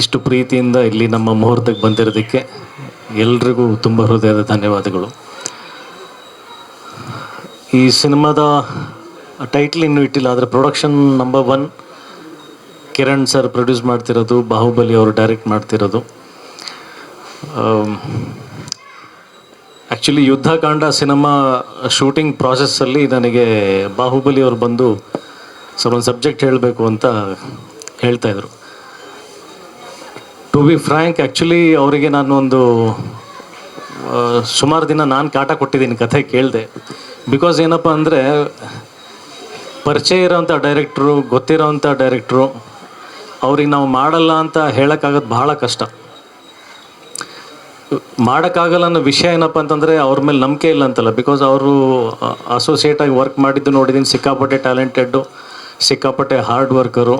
ಇಷ್ಟು ಪ್ರೀತಿಯಿಂದ ಇಲ್ಲಿ ನಮ್ಮ ಮುಹೂರ್ತಕ್ಕೆ ಬಂದಿರೋದಕ್ಕೆ ಎಲ್ರಿಗೂ ತುಂಬ ಹೃದಯದ ಧನ್ಯವಾದಗಳು. ಈ ಸಿನಿಮಾದ ಟೈಟ್ಲ್ ಇನ್ನು ಇಟ್ಟಿಲ್ಲ, ಆದರೆ production number one Kiran sir produce ಮಾಡ್ತಿರೋದು, ಬಾಹುಬಲಿ ಅವರು ಡೈರೆಕ್ಟ್ ಮಾಡ್ತಿರೋದು. ಆ್ಯಕ್ಚುಲಿ ಯುದ್ಧಕಾಂಡ ಸಿನಿಮಾ ಶೂಟಿಂಗ್ ಪ್ರಾಸೆಸ್ಸಲ್ಲಿ ನನಗೆ ಬಾಹುಬಲಿ ಅವರು ಬಂದು ಸರ್ ಒಂದು ಸಬ್ಜೆಕ್ಟ್ ಹೇಳಬೇಕು ಅಂತ ಹೇಳ್ತಾಯಿದ್ರು ಟು ಬಿ ಫ್ರ್ಯಾಂಕ್ ಆ್ಯಕ್ಚುಲಿ ಅವರಿಗೆ ನಾನು ಒಂದು ಸುಮಾರು ದಿನ ನಾನು ಕಾಟ ಕೊಟ್ಟಿದ್ದೀನಿ ಕಥೆ ಕೇಳಿದೆ. ಬಿಕಾಸ್ ಏನಪ್ಪ ಅಂದರೆ, ಪರಿಚಯ ಇರೋವಂಥ ಡೈರೆಕ್ಟ್ರು ಗೊತ್ತಿರೋವಂಥ ಡೈರೆಕ್ಟ್ರು ಅವ್ರಿಗೆ ನಾವು ಮಾಡಲ್ಲ ಅಂತ ಹೇಳೋಕ್ಕಾಗೋದು ಬಹಳ ಕಷ್ಟ. ಮಾಡೋಕ್ಕಾಗಲ್ಲ ಅನ್ನೋ ವಿಷಯ ಏನಪ್ಪ ಅಂತಂದರೆ, ಅವ್ರ ಮೇಲೆ ನಂಬಿಕೆ ಇಲ್ಲ ಅಂತಲ್ಲ. ಬಿಕಾಸ್ ಅವರು ಅಸೋಸಿಯೇಟಾಗಿ ವರ್ಕ್ ಮಾಡಿದ್ದು ನೋಡಿದ್ದೀನಿ, ಸಿಕ್ಕಾಪಟ್ಟೆ ಟ್ಯಾಲೆಂಟೆಡ್ಡು ಸಿಕ್ಕಾಪಟ್ಟೆ ಹಾರ್ಡ್ ವರ್ಕರು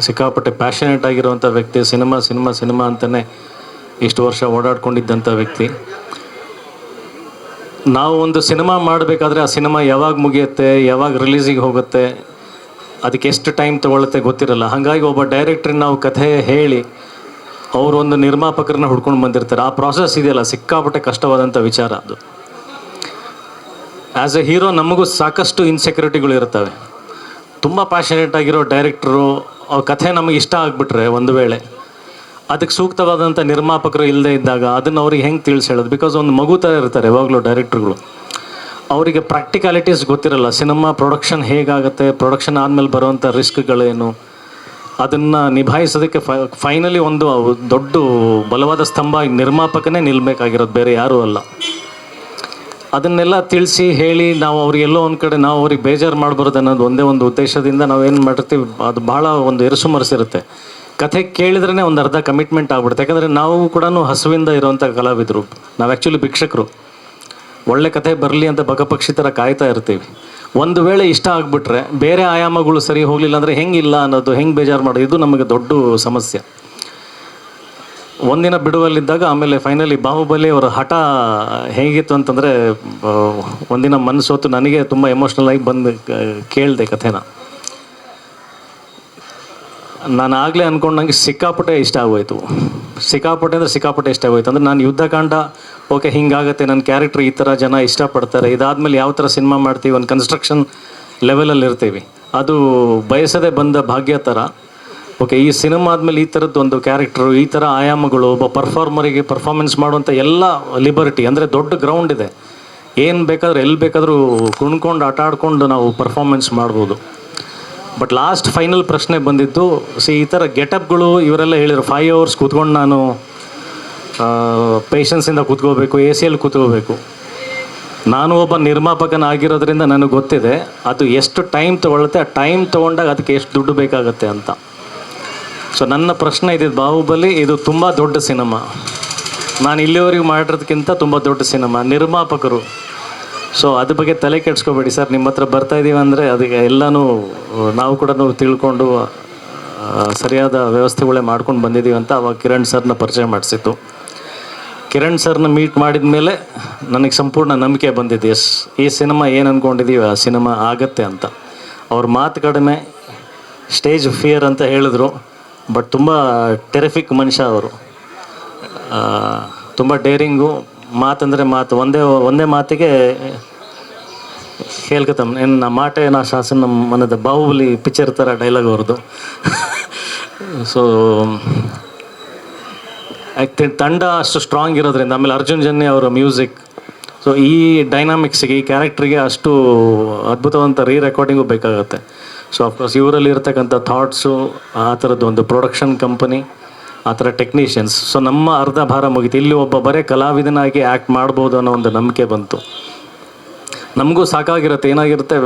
ಸಿಕ್ಕಾಪಟ್ಟೆ ಪ್ಯಾಷನೇಟ್ ಆಗಿರುವಂಥ ವ್ಯಕ್ತಿ, ಸಿನಿಮಾ ಸಿನಿಮಾ ಸಿನಿಮಾ ಅಂತಲೇ ಇಷ್ಟು ವರ್ಷ ಓಡಾಡ್ಕೊಂಡಿದ್ದಂಥ ವ್ಯಕ್ತಿ. ನಾವು ಒಂದು ಸಿನಿಮಾ ಮಾಡಬೇಕಾದ್ರೆ ಆ ಸಿನಿಮಾ ಯಾವಾಗ ಮುಗಿಯುತ್ತೆ, ಯಾವಾಗ ರಿಲೀಸಿಗೆ ಹೋಗುತ್ತೆ, ಅದಕ್ಕೆ ಎಷ್ಟು ಟೈಮ್ ತೊಗೊಳುತ್ತೆ ಗೊತ್ತಿರಲ್ಲ. ಹಾಗಾಗಿ ಒಬ್ಬ ಡೈರೆಕ್ಟ್ರಿಗೆ ನಾವು ಕಥೆ ಹೇಳಿ, ಅವರು ಒಂದು ನಿರ್ಮಾಪಕರನ್ನ ಹುಡ್ಕೊಂಡು ಬಂದಿರ್ತಾರೆ. ಆ ಪ್ರಾಸೆಸ್ ಇದೆಯಲ್ಲ, ಸಿಕ್ಕಾಪಟ್ಟೆ ಕಷ್ಟವಾದಂಥ ವಿಚಾರ ಅದು. ಆ್ಯಸ್ ಎ ಹೀರೋ ನಮಗೂ ಸಾಕಷ್ಟು ಇನ್ಸೆಕ್ಯೂರಿಟಿಗಳು ಇರ್ತವೆ. ತುಂಬ ಪ್ಯಾಷನೇಟ್ ಆಗಿರೋ ಡೈರೆಕ್ಟ್ರು ಅವ್ರ ಕಥೆ ನಮಗೆ ಇಷ್ಟ ಆಗಿಬಿಟ್ರೆ ಒಂದು ವೇಳೆ. ಅದಕ್ಕೆ ಸೂಕ್ತವಾದಂಥ ನಿರ್ಮಾಪಕರು ಇಲ್ಲದೆ ಇದ್ದಾಗ ಅದನ್ನು ಅವ್ರಿಗೆ ಹೆಂಗೆ ತಿಳಿಸಿ ಹೇಳೋದು? ಬಿಕಾಸ್ ಒಂದು ಮಗು ಥರ ಇರ್ತಾರೆ ಯಾವಾಗಲೂ ಡೈರೆಕ್ಟ್ರುಗಳು ಅವರಿಗೆ ಪ್ರಾಕ್ಟಿಕಾಲಿಟೀಸ್ ಗೊತ್ತಿರಲ್ಲ ಸಿನಿಮಾ ಪ್ರೊಡಕ್ಷನ್ ಹೇಗಾಗುತ್ತೆ ಪ್ರೊಡಕ್ಷನ್ ಆದಮೇಲೆ ಬರುವಂಥ ರಿಸ್ಕ್ಗಳೇನು ಅದನ್ನು ನಿಭಾಯಿಸೋದಕ್ಕೆ ಫೈನಲಿ ಒಂದು ದೊಡ್ಡ ಬಲವಾದ ಸ್ತಂಭ ನಿರ್ಮಾಪಕನೇ ನಿಲ್ಲಬೇಕಾಗಿರೋದು ಬೇರೆ ಯಾರೂ ಅಲ್ಲ. ಅದನ್ನೆಲ್ಲ ತಿಳಿಸಿ ಹೇಳಿ ನಾವು ಅವ್ರಿಗೆ ಎಲ್ಲೋ ಒಂದು ಕಡೆ ನಾವು ಅವ್ರಿಗೆ ಬೇಜಾರು ಮಾಡಬಾರ್ದು ಅನ್ನೋದು ಒಂದೇ ಒಂದು ಉದ್ದೇಶದಿಂದ ನಾವು ಏನು ಮಾಡಿರ್ತೀವಿ ಅದು ಭಾಳ ಒಂದು ಎರಸು ಮರಸಿರುತ್ತೆ. ಕಥೆ ಕೇಳಿದ್ರೇ ಒಂದು ಅರ್ಧ ಕಮಿಟ್ಮೆಂಟ್ ಆಗ್ಬಿಡುತ್ತೆ. ಯಾಕಂದರೆ ನಾವು ಕೂಡ ಹಸುವಿಂದ ಇರುವಂಥ ಕಲಾವಿದರು. ನಾವು ಆ್ಯಕ್ಚುಲಿ ಭಿಕ್ಷಕರು. ಒಳ್ಳೆ ಕಥೆ ಬರಲಿ ಅಂತ ಬಕಪಕ್ಷಿ ಥರ ಕಾಯ್ತಾ ಇರ್ತೀವಿ. ಒಂದು ವೇಳೆ ಇಷ್ಟ ಆಗಿಬಿಟ್ರೆ ಬೇರೆ ಆಯಾಮಗಳು ಸರಿ ಹೋಗಲಿಲ್ಲ ಅಂದರೆ ಹೆಂಗಿಲ್ಲ ಅನ್ನೋದು, ಹೆಂಗೆ ಬೇಜಾರು ಮಾಡೋದು, ಇದು ನಮಗೆ ದೊಡ್ಡ ಸಮಸ್ಯೆ. ಒಂದಿನ ಬಿಡುವಲ್ಲಿದ್ದಾಗ ಆಮೇಲೆ ಫೈನಲಿ ಬಾಹುಬಲಿ ಅವರ ಹಠ ಹೇಗಿತ್ತು ಅಂತಂದರೆ ಒಂದಿನ ಮನಸ್ಸೊತ್ತು ನನಗೆ ತುಂಬ ಎಮೋಷ್ನಲ್ ಆಗಿ ಬಂದು ಕೇಳಿದೆ ಕಥೆನ. ನಾನು ಆಗಲೇ ಅಂದ್ಕೊಂಡಂಗೆ ಸಿಕ್ಕಾಪಟ್ಟೆ ಇಷ್ಟ ಆಗೋಯ್ತು. ಸಿಕ್ಕಾಪಟ್ಟೆ ಅಂದರೆ ಸಿಕ್ಕಾಪಟ್ಟೆ ಇಷ್ಟ ಆಗೋಯ್ತು. ಅಂದರೆ ನಾನು ಯುದ್ಧಕಾಂಡ, ಓಕೆ, ಹಿಂಗಾಗತ್ತೆ ನನ್ನ ಕ್ಯಾರೆಕ್ಟ್ರ್ ಈ ಥರ ಜನ ಇಷ್ಟಪಡ್ತಾರೆ, ಇದಾದಮೇಲೆ ಯಾವ ಥರ ಸಿನಿಮಾ ಮಾಡ್ತೀವಿ, ಒಂದು ಕನ್ಸ್ಟ್ರಕ್ಷನ್ ಲೆವೆಲಲ್ಲಿ ಇರ್ತೀವಿ ಅದು ಬಯಸದೆ ಬಂದ ಭಾಗ್ಯ ಥರ ಓಕೆ ಈ ಸಿನಿಮಾ ಆದಮೇಲೆ ಈ ಥರದ್ದು ಒಂದು ಕ್ಯಾರೆಕ್ಟ್ರು ಈ ಥರ ಆಯಾಮಗಳು, ಒಬ್ಬ ಪರ್ಫಾರ್ಮರಿಗೆ ಪರ್ಫಾರ್ಮೆನ್ಸ್ ಮಾಡುವಂಥ ಎಲ್ಲ ಲಿಬರ್ಟಿ ಅಂದರೆ ದೊಡ್ಡ ಗ್ರೌಂಡ್ ಇದೆ. ಏನು ಬೇಕಾದರೂ ಎಲ್ಲಿ ಬೇಕಾದರೂ ಕುಣ್ಕೊಂಡು, ಆಟ ಆಡ್ಕೊಂಡು ನಾವು ಪರ್ಫಾರ್ಮೆನ್ಸ್ ಮಾಡ್ಬೋದು. ಬಟ್ ಲಾಸ್ಟ್ ಫೈನಲ್ ಪ್ರಶ್ನೆ ಬಂದಿದ್ದು ಸಿ ಈ ಥರ ಗೆಟಪ್ಗಳು ಇವರೆಲ್ಲ ಹೇಳಿದ್ರು ಫೈವ್ ಅವರ್ಸ್ ಕೂತ್ಕೊಂಡು ನಾನು ಪೇಷನ್ಸಿಂದ ಕೂತ್ಕೋಬೇಕು ಎ ಸಿಯಲ್ಲಿ ಕೂತ್ಕೋಬೇಕು. ನಾನು ಒಬ್ಬ ನಿರ್ಮಾಪಕನಾಗಿರೋದ್ರಿಂದ ನನಗೆ ಗೊತ್ತಿದೆ, ಅದು ಎಷ್ಟು ಟೈಮ್ ತೊಗೊಳುತ್ತೆ, ಆ ಟೈಮ್ ತೊಗೊಂಡಾಗ ಅದಕ್ಕೆ ಎಷ್ಟು ದುಡ್ಡು ಬೇಕಾಗತ್ತೆ ಅಂತ. ಸೊ ನನ್ನ ಪ್ರಶ್ನೆ ಇದ್ದಿದ್ದು ಬಾಹುಬಲಿ, ಇದು ತುಂಬ ದೊಡ್ಡ ಸಿನಿಮಾ. ನಾನು ಇಲ್ಲಿವರೆಗೂ ಮಾಡಿರೋದಕ್ಕಿಂತ ತುಂಬ ದೊಡ್ಡ ಸಿನಿಮಾ, ನಿರ್ಮಾಪಕರು. ಸೊ ಅದ್ರ ಬಗ್ಗೆ ತಲೆ ಕೆಡ್ಸ್ಕೊಬೇಡಿ ಸರ್, ನಿಮ್ಮ ಹತ್ರ ಬರ್ತಾ ಇದ್ದೀವಿ ಅಂದರೆ ಅದಕ್ಕೆ ಎಲ್ಲನೂ, ನಾವು ಕೂಡ ತಿಳ್ಕೊಂಡು ಸರಿಯಾದ ವ್ಯವಸ್ಥೆಗಳೇ ಮಾಡ್ಕೊಂಡು ಬಂದಿದ್ದೀವಿ ಅಂತ ಅವಾಗ ಕಿರಣ್ ಸರ್ನ ಪರಿಚಯ ಮಾಡಿಸಿತ್ತು ಕಿರಣ್ ಸರ್ನ ಮೀಟ್ ಮಾಡಿದ ಮೇಲೆ ನನಗೆ ಸಂಪೂರ್ಣ ನಂಬಿಕೆ ಬಂದಿದೆ ಎಸ್, ಈ ಸಿನಿಮಾ ಏನು ಅಂದ್ಕೊಂಡಿದ್ದೀವಿ ಆ ಸಿನಿಮಾ ಆಗತ್ತೆ ಅಂತ. ಅವ್ರ ಮಾತು ಕಡಿಮೆ, ಸ್ಟೇಜ್ ಫಿಯರ್ ಅಂತ ಹೇಳಿದ್ರು. ಬಟ್ ತುಂಬ ಟೆರಿಫಿಕ್ ಮನುಷ್ಯ ಅವರು. ತುಂಬ ಡೇರಿಂಗು ಮಾತಂದರೆ ಮಾತು, ಒಂದೇ ಒಂದೇ ಮಾತಿಗೆ ಹೇಳ್ಕೊತಮ್ ಏನು ನಮ್ಮ ಮಾಟೆ, ನಾ ಶಾಸನ ನಮ್ಮ ಮನದ ಬಾಹುಬಲಿ ಪಿಕ್ಚರ್ ಥರ ಡೈಲಾಗ್ ಅವ್ರದ್ದು ಸೊ ತಂಡ ಅಷ್ಟು ಸ್ಟ್ರಾಂಗ್ ಇರೋದ್ರಿಂದ, ಆಮೇಲೆ ಅರ್ಜುನ್ ಜನ್ಯ ಅವರ ಮ್ಯೂಸಿಕ್ ಸೊ ಈ ಡೈನಾಮಿಕ್ಸಿಗೆ ಈ ಕ್ಯಾರೆಕ್ಟ್ರಿಗೆ ಅಷ್ಟು ಅದ್ಭುತವಂತ ರೀ ರೆಕಾರ್ಡಿಂಗು ಬೇಕಾಗುತ್ತೆ. ಸೊ ಅಫ್ಕೋರ್ಸ್ ಇವರಲ್ಲಿ ಇರತಕ್ಕಂಥ ಥಾಟ್ಸು ಆ ಥರದ್ದು ಒಂದು ಪ್ರೊಡಕ್ಷನ್ ಕಂಪನಿ ಆ ಥರ ಟೆಕ್ನಿಷಿಯನ್ಸ್ ಸೊ ನಮ್ಮ ಅರ್ಧ ಭಾರ ಮುಗೀತು. ಇಲ್ಲಿ ಒಬ್ಬ ಬರೇ ಕಲಾವಿದನಾಗಿ ಆ್ಯಕ್ಟ್ ಮಾಡ್ಬೋದು ಅನ್ನೋ ಒಂದು ನಂಬಿಕೆ ಬಂತು. ನಮಗೂ ಸಾಕಾಗಿರುತ್ತೆ. ಏನಾಗಿರುತ್ತೆ?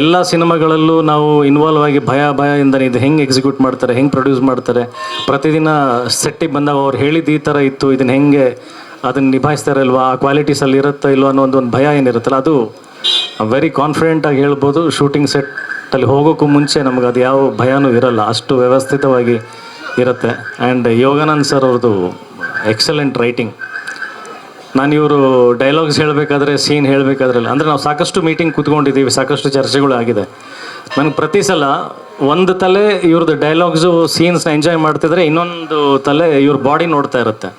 ಎಲ್ಲ ಸಿನಿಮಾಗಳಲ್ಲೂ ನಾವು ಇನ್ವಾಲ್ವ್ ಆಗಿ ಭಯ ಭಯದಿಂದ ಇದು ಹೆಂಗೆ ಎಕ್ಸಿಕ್ಯೂಟ್ ಮಾಡ್ತಾರೆ, ಹೆಂಗೆ ಪ್ರೊಡ್ಯೂಸ್ ಮಾಡ್ತಾರೆ. ಪ್ರತಿದಿನ ಸೆಟ್ಟಿಗೆ ಬಂದಾಗ ಅವ್ರು ಹೇಳಿದ್ದು ಈ ಥರ ಇತ್ತು, ಇದನ್ನು ಹೆಂಗೆ ಅದನ್ನು ನಿಭಾಯಿಸ್ತಾರೆ ಅಲ್ವಾ ಆ ಕ್ವಾಲಿಟೀಸಲ್ಲಿ ಇರುತ್ತೋ ಇಲ್ವೋ ಅನ್ನೋ ಒಂದು ಭಯ ಏನಿರುತ್ತಲ್ಲ, ಅದು ವೆರಿ ಕಾನ್ಫಿಡೆಂಟಾಗಿ ಹೇಳ್ಬೋದು. ಶೂಟಿಂಗ್ ಸೆಟ್ಟಲ್ಲಿ ಹೋಗೋಕ್ಕೂ ಮುಂಚೆ ನಮ್ಗೆ ಅದು ಯಾವ ಭಯನೂ ಇರಲ್ಲ, ಅಷ್ಟು ವ್ಯವಸ್ಥಿತವಾಗಿ ಇರುತ್ತೆ. ಆ್ಯಂಡ್ ಯೋಗಾನಂದ್ ಸರ್ ಅವ್ರದ್ದು ಎಕ್ಸಲೆಂಟ್ ರೈಟಿಂಗ್ ನಾನು ಇವರು ಡೈಲಾಗ್ಸ್ ಹೇಳಬೇಕಾದ್ರೆ ಸೀನ್ ಹೇಳಬೇಕಾದ್ರೆ ಅಂದರೆ ನಾವು ಸಾಕಷ್ಟು ಮೀಟಿಂಗ್ ಕೂತ್ಕೊಂಡಿದ್ದೀವಿ, ಸಾಕಷ್ಟು ಚರ್ಚೆಗಳು ಆಗಿದೆ. ನನಗೆ ಪ್ರತಿ ಸಲ ಒಂದು ತಲೆ ಇವ್ರದ್ದು ಡೈಲಾಗ್ಸು ಸೀನ್ಸ್ನ ಎಂಜಾಯ್ ಮಾಡ್ತಿದ್ರೆ ಇನ್ನೊಂದು ತಲೆ ಇವ್ರ ಬಾಡಿ ನೋಡ್ತಾ ಇರುತ್ತೆ.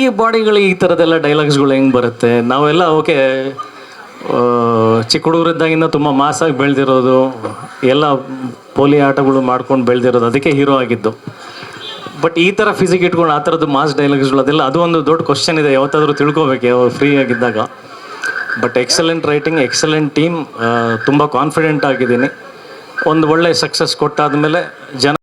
ಈ ಬಾಡಿಗಳು ಈ ಥರದ್ದೆಲ್ಲ ಡೈಲಾಗ್ಸ್ಗಳು ಹೆಂಗೆ ಬರುತ್ತೆ? ನಾವೆಲ್ಲ ಓಕೆ ಚಿಕ್ಕ ಹುಡುಗರಿದ್ದಾಗಿಂದ ತುಂಬ ಮಾಸಾಗಿ ಬೆಳೆದಿರೋದು, ಎಲ್ಲ ಪೋಲಿ ಆಟಗಳು ಮಾಡ್ಕೊಂಡು ಬೆಳೆದಿರೋದು, ಅದಕ್ಕೆ ಹೀರೋ ಆಗಿದ್ದು. ಬಟ್ ಈ ಥರ ಫಿಸಿಕ್ ಇಟ್ಕೊಂಡು ಆ ಥರದ್ದು ಮಾಸ್ ಡೈಲಾಗ್ಸ್ಗಳು ಅದೆಲ್ಲ, ಅದು ಒಂದು ದೊಡ್ಡ ಕ್ವಶನ್ ಇದೆ, ಯಾವತ್ತಾದರೂ ತಿಳ್ಕೊಬೇಕು ಫ್ರೀ ಆಗಿದ್ದಾಗ. But excellent writing excellent team ತುಂಬ ಕಾನ್ಫಿಡೆಂಟ್ ಆಗಿದ್ದೀನಿ. ಒಂದು ಒಳ್ಳೆ ಸಕ್ಸಸ್ ಕೊಟ್ಟಾದ್ಮೇಲೆ ಜನ